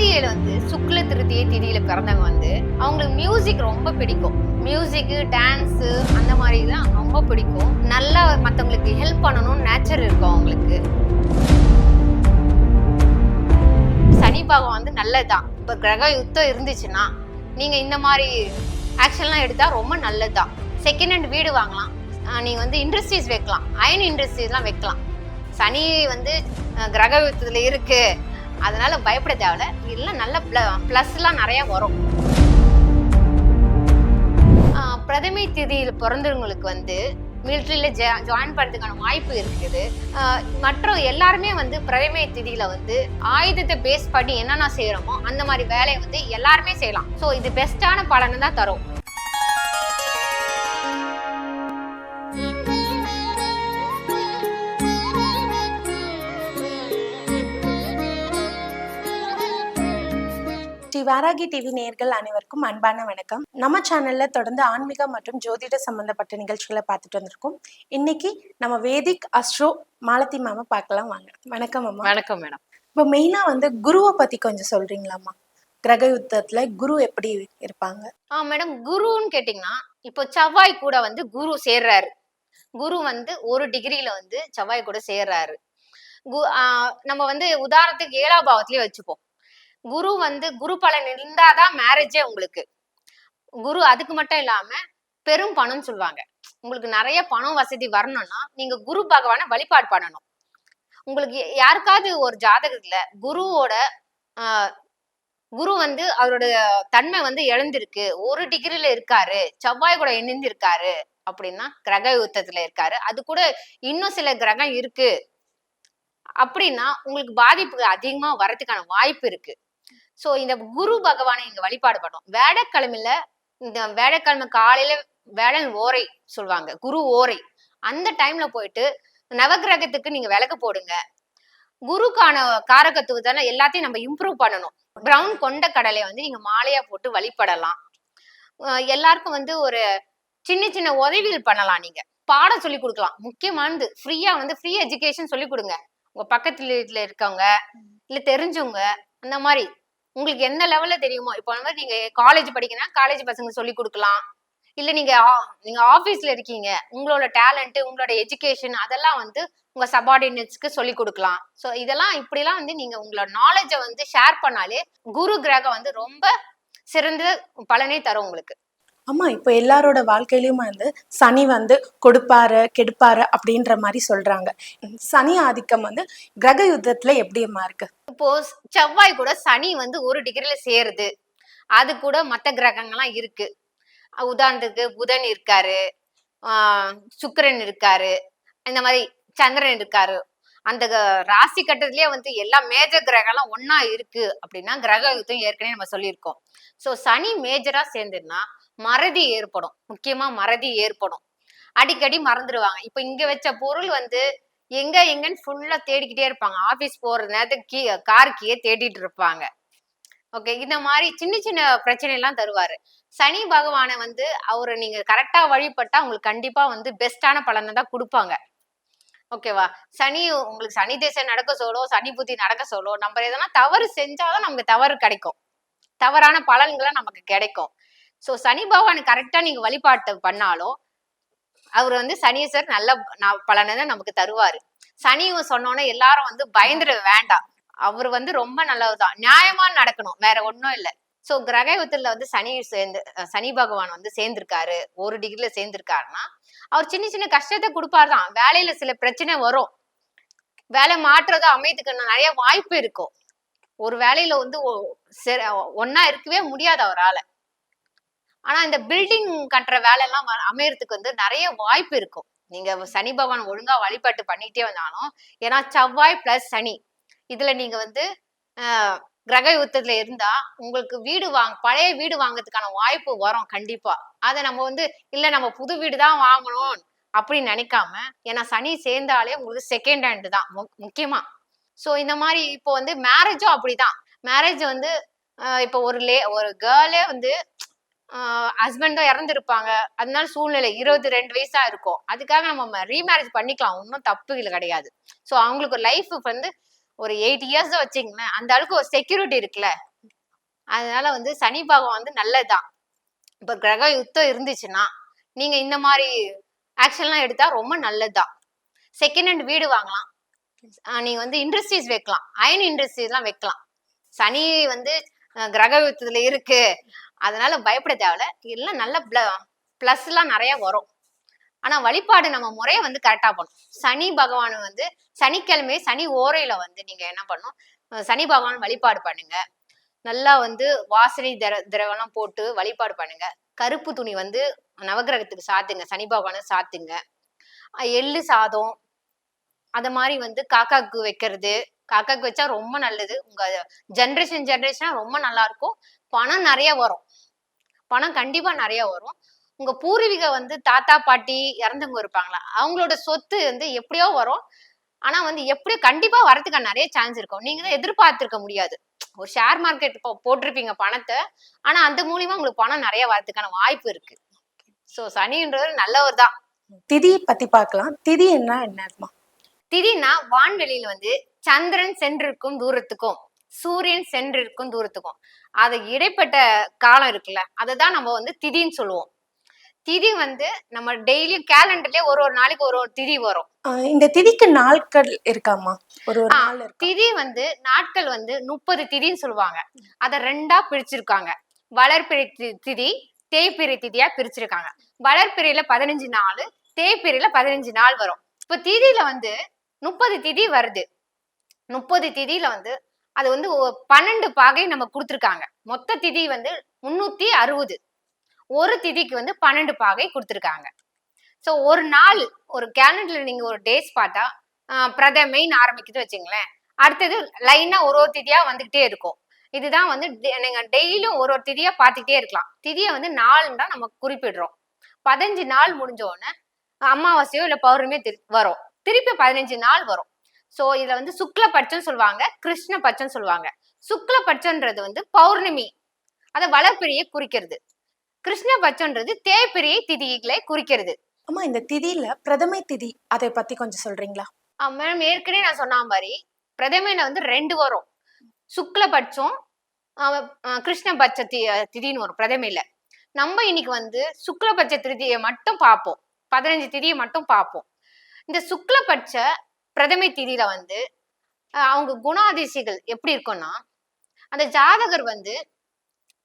திருத்தியில வந்து சுக்ல திருத்திய திதியில பிறந்தவங்க வந்து அவங்களுக்கு மியூசிக் ரொம்ப பிடிக்கும். மியூசிக்கு டான்ஸு அந்த மாதிரி தான் ரொம்ப பிடிக்கும். நல்லா மற்றவங்களுக்கு ஹெல்ப் பண்ணணும்னு நேச்சர் இருக்கும் அவங்களுக்கு. சனி பாகம் வந்து நல்லதுதான். இப்போ கிரக யுத்தம் இருந்துச்சுன்னா நீங்கள் இந்த மாதிரி ஆக்ஷன்லாம் எடுத்தால் ரொம்ப நல்லதுதான். செகண்ட் ஹேண்ட் வீடு வாங்கலாம். நீங்கள் வந்து இண்டஸ்ட்ரீஸ் வைக்கலாம். அயன் இண்டஸ்ட்ரீஸ்லாம் வைக்கலாம். சனி வந்து கிரக யுத்தத்தில் இருக்குது அதனால பயப்பட தேவையில்ல. இல்லை நல்ல ப்ளஸ்லாம் நிறையா வரும். பிரதமை திதியில் பிறந்தவங்களுக்கு வந்து மிலிட்ரியில் ஜாயின் பண்ணுறதுக்கான வாய்ப்பு இருக்குது. மற்ற எல்லாருமே வந்து பிரதமை திதியில் வந்து ஆயுதத்தை பேஸ் பண்ணி என்னென்ன செய்கிறோமோ அந்த மாதிரி வேலையை வந்து எல்லாருமே செய்யலாம். ஸோ இது பெஸ்ட்டான பலனை தான் தரும். ஸ்ரீ வாராகி டிவி நேயர்கள் அனைவருக்கும் அன்பான வணக்கம். நம்ம சேனல்ல தொடர்ந்து ஆன்மீகம் மற்றும் ஜோதிட சம்பந்தப்பட்ட நிகழ்ச்சிகளை பார்த்துட்டு வந்திருக்கோம். இன்னைக்கு நம்ம வேதிக் அஸ்ட்ரோ மாலதி மாமா பார்க்கலாம் வாங்க. வணக்கம் அம்மா வணக்கம் மேடம். இப்போ மெயினா வந்து குருவை பத்தி கொஞ்சம் சொல்றீங்களாம்மா? கிரக யுத்தத்துல குரு எப்படி இருப்பாங்க? ஆ மேடம் குருன்னு கேட்டிங்கன்னா இப்போ செவ்வாய் கூட வந்து குரு சேர்றாரு. குரு வந்து ஒரு டிகிரியில வந்து செவ்வாய் கூட சேர்றாரு. நம்ம வந்து உதாரணத்துக்கு ஏழாம் பாவத்திலேயே வச்சுப்போம். குரு வந்து குரு பலன் இருந்தாதான் மேரேஜே உங்களுக்கு. குரு அதுக்கு மட்டும் இல்லாம பெரும் பணம் சொல்லுவாங்க. உங்களுக்கு நிறைய பணம் வசதி வரணும்னா நீங்க குரு பகவானை வழிபாடு பண்ணணும். உங்களுக்கு யாருக்காவது ஒரு ஜாதகத்துல குருவோட ஆஹ், குரு வந்து அவரோட தன்மை வந்து இழந்திருக்கு ஒரு டிகிரில இருக்காரு. செவ்வாய் கூட இணைந்திருக்காரு அப்படின்னா கிரக யுத்தத்துல இருக்காரு. அது கூட இன்னும் சில கிரகம் இருக்கு. அப்படின்னா உங்களுக்கு பாதிப்பு அதிகமா வரதுக்கான வாய்ப்பு இருக்கு. சோ இந்த குரு பகவானை நீங்க வழிபாடு பண்ணோம். வேடக்கிழமையில இந்த வேடக்கிழமை காலையில வேடன் ஓரை சொல்லுவாங்க குரு ஓரை. அந்த டைம்ல போயிட்டு நவகிரகத்துக்கு நீங்க விளக்கு போடுங்க. குருக்கான காரகத்துக்கு தானே எல்லாத்தையும் நம்ம இம்ப்ரூவ் பண்ணணும். பிரவுன் கொண்ட கடலை வந்து நீங்க மாலையா போட்டு வழிபடலாம். எல்லாருக்கும் வந்து ஒரு சின்ன சின்ன உதவிகள் பண்ணலாம் நீங்க. பாடம் சொல்லி கொடுக்கலாம். முக்கியமானது ஃப்ரீயா வந்து ஃப்ரீ எஜுகேஷன் சொல்லி கொடுங்க. உங்க பக்கத்துல வீட்டுல இருக்கவங்க இல்ல தெரிஞ்சவங்க அந்த மாதிரி. உங்களுக்கு எந்த லெவல்ல தெரியுமோ? இப்போ வந்து நீங்க காலேஜ் படிக்கணும் காலேஜ் பசங்க சொல்லி கொடுக்கலாம். இல்ல நீங்க ஆ- நீங்க ஆபீஸ்ல இருக்கீங்க. உங்களோட டேலண்ட் உங்களோட எஜுகேஷன் அதெல்லாம் வந்து உங்க சபார்டினேட்ஸ்க்கு சொல்லி கொடுக்கலாம். ஸோ இதெல்லாம் இப்படிலாம் வந்து நீங்க உங்களோட நாலேஜை வந்து ஷேர் பண்ணாலே குரு கிரகம் வந்து ரொம்ப சிறந்த பலனை தரும் உங்களுக்கு. ஆமா இப்போ எல்லாரோட வாழ்க்கையிலயும் வந்து சனி வந்து கொடுப்பாரு கெடுப்பாரு அப்படின்ற மாதிரி சொல்றாங்க. சனி ஆதிக்கம் வந்து கிரக யுத்தத்துல எப்படியம்மா இருக்கு? இப்போ செவ்வாய் கூட சனி வந்து ஒரு டிகிரில சேருது. அது கூட மற்ற கிரகங்கள்லாம் இருக்கு. உதாரணத்துக்கு புதன் இருக்காரு சுக்கரன் சுக்கிரன் இருக்காரு இந்த மாதிரி சந்திரன் இருக்காரு. அந்த க- ராசி கட்டத்திலேயே வந்து எல்லா மேஜர் கிரகம்லாம் ஒன்னா இருக்கு அப்படின்னா கிரக யுத்தம் ஏற்கனவே நம்ம சொல்லியிருக்கோம். ஸோ சனி மேஜரா சேர்ந்துன்னா மறதி ஏற்படும். முக்கியமா மறதி ஏற்படும். அடிக்கடி மறந்துடுவாங்க இப்ப இங்க வச்ச பொருள் வந்து எங்க எங்கன்னு ஃபுல்லா தேடிக்கிட்டே இருப்பாங்க. ஆபீஸ் போற நேரத்துக்கு கீ கார் கீயே தேடிட்டு இருப்பாங்க. ஓகே இந்த மாதிரி சின்ன சின்ன பிரச்சனை எல்லாம் தருவாரு. சனி பகவானை வந்து அவரை நீங்க கரெக்டா வழிபட்டா உங்களுக்கு கண்டிப்பா வந்து பெஸ்டான பலனை தான் கொடுப்பாங்க. ஓகேவா சனி உங்களுக்கு சனி தேசம் நடக்க சொல்லோ சனி புத்தி நடக்க சொல்லோ நம்ம எதனா தவறு செஞ்சாதான் நமக்கு தவறு கிடைக்கும். தவறான பலன்களை நமக்கு கிடைக்கும். ஸோ சனி பகவான் கரெக்டாக நீங்கள் வழிபாட்டு பண்ணாலும் அவர் வந்து சனீஸ்வர் நல்ல பலனை தான் நமக்கு தருவார். சனி சொன்னோன்னே எல்லாரும் வந்து பயந்துட வேண்டாம். அவர் வந்து ரொம்ப நல்லதுதான் நியாயமா நடக்கணும். வேற ஒன்றும் இல்லை. ஸோ கிரகத்துல வந்து சனி சேர்ந்து சனி பகவான் வந்து சேர்ந்திருக்காரு. ஒரு டிகிரில சேர்ந்திருக்காருன்னா அவர் சின்ன சின்ன கஷ்டத்தை கொடுப்பாரு தான் வேலையில சில பிரச்சனை வரும். வேலை மாற்றுறது அமைத்துக்கு நிறைய வாய்ப்பு இருக்கும். ஒரு வேலையில வந்து ஒன்னா இருக்கவே முடியாது அவரால். ஆனா இந்த பில்டிங் கட்டுற வேலை எல்லாம் அமையறதுக்கு வந்து நிறைய வாய்ப்பு இருக்கும். நீங்க சனி பகவான் ஒழுங்கா வழிபாட்டு பண்ணிட்டே வந்தாலும் ஏன்னா செவ்வாய் பிளஸ் சனி. இதுல நீங்க வந்து ஆஹ், கிரக யுத்தத்துல இருந்தா உங்களுக்கு வீடு வாங்க பழைய வீடு வாங்குறதுக்கான வாய்ப்பு வரும் கண்டிப்பா. அதை நம்ம வந்து இல்ல நம்ம புது வீடு தான் வாங்கணும் அப்படின்னு நினைக்காம ஏன்னா சனி சேர்ந்தாலே உங்களுக்கு செகண்ட் ஹேண்ட் தான் முக்கியமா. சோ இந்த மாதிரி இப்போ வந்து மேரேஜும் அப்படிதான். மேரேஜ் வந்து ஆஹ், இப்போ ஒரு லே ஒரு கேர்ளே வந்து ஹஸ்பண்டும் இறந்துருப்பாங்க. அதனால சூழ்நிலை இருபது ரெண்டு வயசா இருக்கும். அதுக்காக நம்ம ரீமேரேஜ் பண்ணிக்கலாம். ஒன்றும் தப்பு இல்லை கிடையாது. ஸோ அவங்களுக்கு லைஃப் வந்து ஒரு எயிட் இயர்ஸ் வச்சிங்களேன் அந்த அளவுக்கு ஒரு செக்யூரிட்டி இருக்குல்ல. அதனால வந்து சனி பாகம் வந்து நல்லதுதான். இப்போ கிரக யுத்தம் இருந்துச்சுன்னா நீங்க இந்த மாதிரி ஆக்ஷன்லாம் எடுத்தா ரொம்ப நல்லதுதான். செகண்ட் ஹேண்ட் வீடு வாங்கலாம். நீங்க வந்து இண்டஸ்ட்ரீஸ் வைக்கலாம். அயன் இண்டஸ்ட்ரீஸ்லாம் வைக்கலாம். சனி வந்து கிரக யுத்தத்துல இருக்கு. அதனால பயப்பட தேவையில்ல. எல்லாம் நல்ல பிளஸ் எல்லாம் நிறைய வரும். ஆனா வழிபாடு நம்ம முறையை வந்து கரெக்டா பண்ணணும் சனி பகவான் வந்து சனிக்கிழமை சனி ஓரையில வந்து நீங்க என்ன பண்ணும்? சனி பகவான் வழிபாடு பண்ணுங்க. நல்லா வந்து வாசனை திர திரவெல்லாம் போட்டு வழிபாடு பண்ணுங்க. கருப்பு துணி வந்து நவகிரகத்துக்கு சாத்துங்க. சனி பகவானை சாத்துங்க. எள்ளு சாதம். அத மாதிரி வந்து காக்காக்கு வைக்கிறது. காக்காக்கு வச்சா ரொம்ப நல்லது. உங்க ஜென்ரேஷன் ஜென்ரேஷனா ரொம்ப நல்லா இருக்கும் பணம் நிறைய வரும். பணம் கண்டிப்பா நிறைய வரும். உங்க பூர்வீக வந்து தாத்தா பாட்டி இறந்தவங்க இருப்பாங்களா அவங்களோட சொத்து வந்து எப்படியோ வரும். ஆனா வந்து எப்படியோ கண்டிப்பா வரதுக்கு நிறைய சான்ஸ் இருக்கும். நீங்க தான் எதிர்பார்த்திருக்க முடியாது. ஒரு ஷேர் மார்க்கெட் போட்டிருப்பீங்க பணத்தை. ஆனா அந்த மூலியமா உங்களுக்கு பணம் நிறைய வரதுக்கான வாய்ப்பு இருக்கு. சோ சனின்றது நல்லவர் தான். திதியை பத்தி பார்க்கலாம். திதி என்ன என்னமா திடீர்னா வான்வெளியில வந்து சந்திரன் சென்றிருக்கும் தூரத்துக்கும் சூரியன் சென்றிருக்கும் தூரத்துக்கும். அது இடைப்பட்ட காலம் இருக்குல்ல அதை தான் நம்ம வந்து திதின்னு சொல்லுவோம். திதி வந்து நம்ம டெய்லியும் கேலண்டர்லயே ஒரு ஒரு நாளைக்கு ஒரு ஒரு திதி வரும். இந்த திதிக்கு நாட்கள் இருக்காமா? ஒரு ஒரு திதி வந்து நாட்கள் வந்து முப்பது திதின்னு சொல்லுவாங்க. அதை ரெண்டா பிரிச்சிருக்காங்க. வளர்பிறை தி- திதி தேய்பிறை திதியா பிரிச்சிருக்காங்க. வளர்பிறையில பதினஞ்சு நாள் தேய்பிறையில பதினஞ்சு நாள் வரும். இப்ப திதியில வந்து முப்பது திதி வருது. முப்பது திதியில வந்து அது வந்து பன்னெண்டு பாகை நம்ம கொடுத்துருக்காங்க. மொத்த திதி வந்து முன்னூத்தி அறுபது. ஒரு திதிக்கு வந்து பன்னெண்டு பாகை கொடுத்துருக்காங்க. ஸோ ஒரு நாள் ஒரு கேலண்டர்ல நீங்க ஒரு டேஸ் பார்த்தா பிரதமைன்னு ஆரம்பிக்குது வச்சுங்களேன். அடுத்தது லைனா ஒரு ஒரு திதியா வந்துகிட்டே இருக்கும். இதுதான் வந்து டெ- நீங்க டெய்லியும் ஒரு ஒரு திதியா பார்த்துக்கிட்டே இருக்கலாம். திதியை வந்து நாள் தான் நம்ம குறிப்பிடுறோம். பதினஞ்சு நாள் முடிஞ்ச உடனே அமாவாசையோ இல்ல பௌர்ணமியோ திரு- வரும். திருப்பி பதினஞ்சு நாள் வரும். சோ இதுல வந்து சுக்ல பட்சம் சொல்லுவாங்க கிருஷ்ண பட்சம் சொல்லுவாங்க. சுக்ல பட்சம்ன்றது வந்து பௌர்ணமி. அத வளர்பிரியை குறிக்கிறது. கிருஷ்ண பட்சம்ன்றது தேய்பிரியை திதிகளை குறிக்கிறது. ஆமா இந்த திதியில பிரதமை திதி அதை பத்தி கொஞ்சம் சொல்றீங்களா? மேடம் ஏற்கனவே நான் சொன்ன மாதிரி பிரதமையில வந்து ரெண்டு வரும். சுக்லபட்சம் ஆஹ் ஆஹ் கிருஷ்ணபட்ச தி திதின்னு வரும் பிரதமையில. நம்ம இன்னைக்கு வந்து சுக்லபட்ச திருதியை மட்டும் பார்ப்போம். பதினஞ்சு திதியை மட்டும் பார்ப்போம். இந்த சுக்லபட்ச பிரதமை திதியில வந்து அவங்க குணாதிசைகள் எப்படி இருக்கும்னா அந்த ஜாதகர் வந்து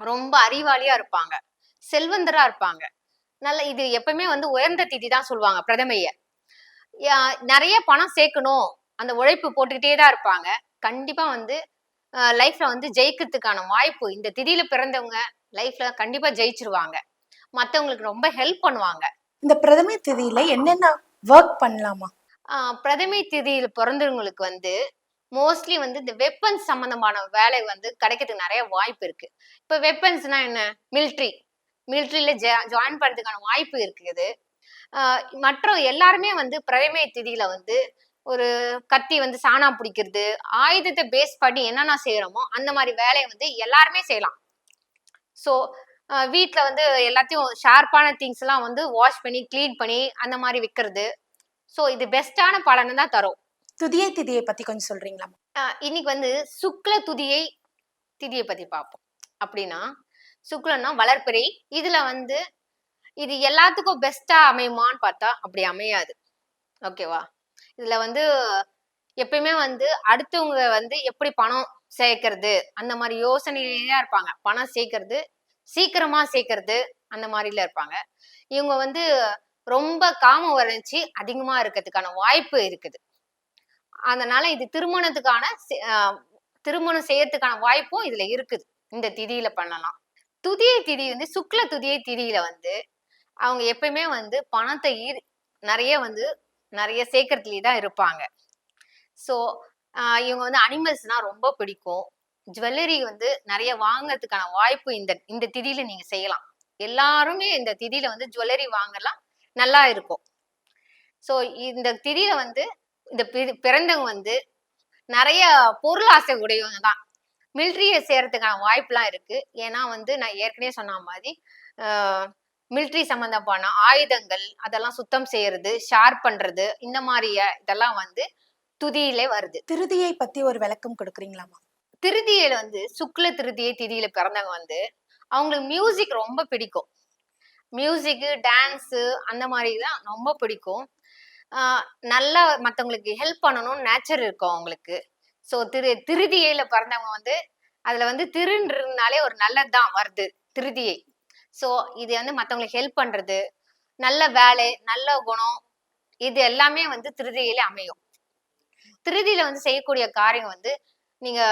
ரொம்ப அறிவாளியா இருப்பாங்க. செல்வந்தரா இருப்பாங்க. நல்ல இது எப்பவுமே வந்து உயர்ந்த திதி தான் சொல்லுவாங்க பிரதமைய. நிறைய பணம் சேர்க்கணும். அந்த உழைப்பு போட்டுக்கிட்டே தான் இருப்பாங்க. கண்டிப்பா வந்து லைஃப்ல வந்து ஜெயிக்கிறதுக்கான வாய்ப்பு இந்த திதியில பிறந்தவங்க லைஃப்ல கண்டிப்பா ஜெயிச்சிருவாங்க. மத்தவங்களுக்கு ரொம்ப ஹெல்ப் பண்ணுவாங்க. இந்த பிரதமை திதியில என்னென்ன ஒர்க் பண்ணலாமா? பிரதமை திதியில் பிறந்தவங்களுக்கு வந்து மோஸ்ட்லி வந்து இந்த வெப்பன்ஸ் சம்பந்தமான வேலை வந்து கிடைக்கிறதுக்கு நிறைய வாய்ப்பு இருக்கு. இப்ப வெப்பன்ஸ்னா என்ன? மிலிட்ரி மிலிட்ரியில ஜாயின் பண்ணுறதுக்கான வாய்ப்பு இருக்குது மற்ற எல்லாருமே வந்து பிரதமை திதியில வந்து ஒரு கத்தி வந்து சாணா பிடிக்கிறது ஆயுதத்தை பேஸ் பண்ணி என்னென்ன செய்யறோமோ அந்த மாதிரி வேலையை வந்து எல்லாருமே செய்யலாம். ஸோ வீட்டில் வந்து எல்லாத்தையும் ஷார்ப்பான திங்ஸ் எல்லாம் வந்து வாஷ் பண்ணி க்ளீன் பண்ணி அந்த மாதிரி விற்கிறது ஸோ இது பெஸ்ட்டான பலனை தான் தரும். துதியை திதியை பத்தி கொஞ்சம் சொல்றீங்களாமா ஆஹ் இன்னைக்கு வந்து சுக்ல துதியை திதியை பத்தி பார்ப்போம். அப்படின்னா சுக்லன்னா வளர்ப்பிறை இதுல வந்து இது எல்லாத்துக்கும் பெஸ்டா அமையுமான்னு பார்த்தா அப்படி அமையாது. ஓகேவா இதுல வந்து எப்பயுமே வந்து அடுத்தவங்க வந்து எப்படி பணம் சேர்க்கறது அந்த மாதிரி யோசனையிலேயே இருப்பாங்க. பணம் சேர்க்கறது சீக்கிரமா சேர்க்கறது அந்த மாதிரில இருப்பாங்க. இவங்க வந்து ரொம்ப காம வளர்ச்சி அதிகமா இருக்கிறதுக்கான வாய்ப்பு இருக்குது. அதனால இது திருமணத்துக்கான திருமணம் செய்யறதுக்கான வாய்ப்பும் இதுல இருக்குது. இந்த திதியில பண்ணலாம். துதியை திதி வந்து சுக்ல துதியை திதியில வந்து அவங்க எப்பயுமே வந்து பணத்தை ஈர் நிறைய வந்து நிறைய சேர்க்கறதுலயே தான் இருப்பாங்க. ஸோ இவங்க வந்து அனிமல்ஸ்னா ரொம்ப பிடிக்கும். ஜுவல்லரி வந்து நிறைய வாங்குறதுக்கான வாய்ப்பு இந்த இந்த திதியில நீங்க செய்யலாம். எல்லாருமே இந்த திதியில வந்து ஜுவல்லரி வாங்கலாம் நல்லா இருக்கும். ஸோ இந்த திதியில வந்து இந்த பிறந்தவங்க வந்து நிறைய பொருள் ஆசை உடையவங்க தான். மிலிட்ரியை சேர்றதுக்கான வாய்ப்புலாம் இருக்கு. ஏன்னா வந்து நான் ஏற்கனவே சொன்ன மாதிரி மிலிட்ரி சம்பந்தமான ஆயுதங்கள் அதெல்லாம் சுத்தம் செய்யறது ஷார்ப் பண்றது இந்த மாதிரி இதெல்லாம் வந்து துதியிலே வருது. திருதியை பத்தி ஒரு விளக்கம் கொடுக்குறீங்களாமா திருதியில வந்து சுக்ல திருதியை திதியில பிறந்தவங்க வந்து அவங்களுக்கு மியூசிக் ரொம்ப பிடிக்கும். மியூசிக்கு டான்ஸு அந்த மாதிரி தான் ரொம்ப பிடிக்கும். நல்லா மற்றவங்களுக்கு ஹெல்ப் பண்ணணும்னு நேச்சர் இருக்கும் அவங்களுக்கு. ஸோ திரு திருதியையில் பிறந்தவங்க வந்து அதில் வந்து திருன்றதுனாலே ஒரு நல்லதுதான் வருது திருதியை. ஸோ இது வந்து மற்றவங்களுக்கு ஹெல்ப் பண்ணுறது நல்ல வேலை நல்ல குணம் இது எல்லாமே வந்து திருதியில அமையும். திருதியில வந்து செய்யக்கூடிய காரியம் வந்து நீங்க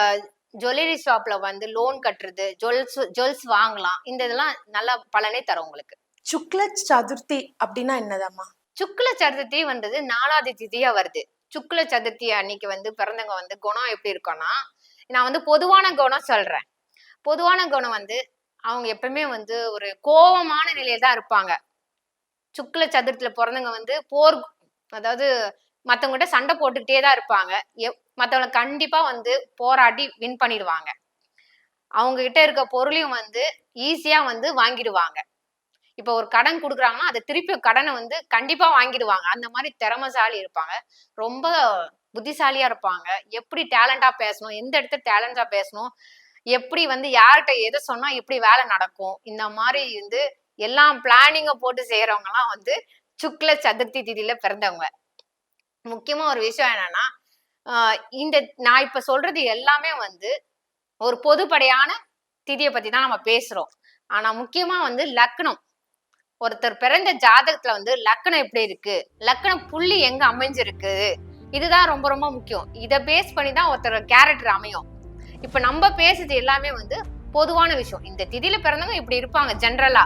ஜுவல்லரி ஷாப்ல வந்து லோன் கட்டுறது ஜுவல்ஸ் ஜுவல்ஸ் வாங்கலாம் இந்த இதெல்லாம் நல்ல பலனே தரும் உங்களுக்கு. சுக்ல சதுர்த்தி அப்படின்னா என்னதாம்மா? சுக்ல சதுர்த்தி வந்தது நாலாவது திதியா வருது. சுக்ல சதுர்த்தி அன்னைக்கு வந்து பிறந்தவங்க வந்து குணம் எப்படி இருக்கும்னா நான் வந்து பொதுவான குணம் சொல்றேன். பொதுவான குணம் வந்து அவங்க எப்பவுமே வந்து ஒரு கோபமான நிலையில தான் இருப்பாங்க. சுக்ல சதுர்த்தியில பிறந்தவங்க வந்து போர் அதாவது மத்தவங்ககிட்ட சண்டை போட்டுக்கிட்டே தான் இருப்பாங்க. எப் மத்தவங்களை கண்டிப்பா வந்து போராடி வின் பண்ணிடுவாங்க. அவங்க கிட்ட இருக்க பொருளையும் வந்து ஈஸியா வந்து வாங்கிடுவாங்க. இப்போ ஒரு கடன் கொடுக்குறாங்கன்னா அதை திருப்பி கடனை வந்து கண்டிப்பா வாங்கிடுவாங்க. அந்த மாதிரி திறமைசாலி இருப்பாங்க. ரொம்ப புத்திசாலியா இருப்பாங்க. எப்படி டேலண்டா பேசணும்? எந்த இடத்துல டேலண்டா பேசணும்? எப்படி வந்து யார்கிட்ட எதை சொன்னா எப்படி வேலை நடக்கும்? இந்த மாதிரி வந்து எல்லாம் பிளானிங்க போட்டு செய்யறவங்க எல்லாம் வந்து சுக்ல சதுர்த்தி திதியில பிறந்தவங்க. முக்கியமா ஒரு விஷயம் என்னன்னா இந்த நான் இப்ப சொல்றது எல்லாமே வந்து ஒரு பொதுப்படையான திதியை பத்தி தான் நம்ம பேசுறோம். ஆனா முக்கியமா வந்து லக்னம். ஒருத்தர் பிறந்த ஜாதகத்துல வந்து லக்னம் எப்படி இருக்கு? லக்னம் புள்ளி எங்க அமைஞ்சிருக்கு? இதுதான் ரொம்ப ரொம்ப முக்கியம். இதை பேஸ் பண்ணி தான் ஒருத்தர் கேரக்டர் அமையும். இப்ப நம்ம பேசுறது எல்லாமே வந்து பொதுவான விஷயம். இந்த திதியில பிறந்தவங்க இப்படி இருப்பாங்க ஜென்ரலா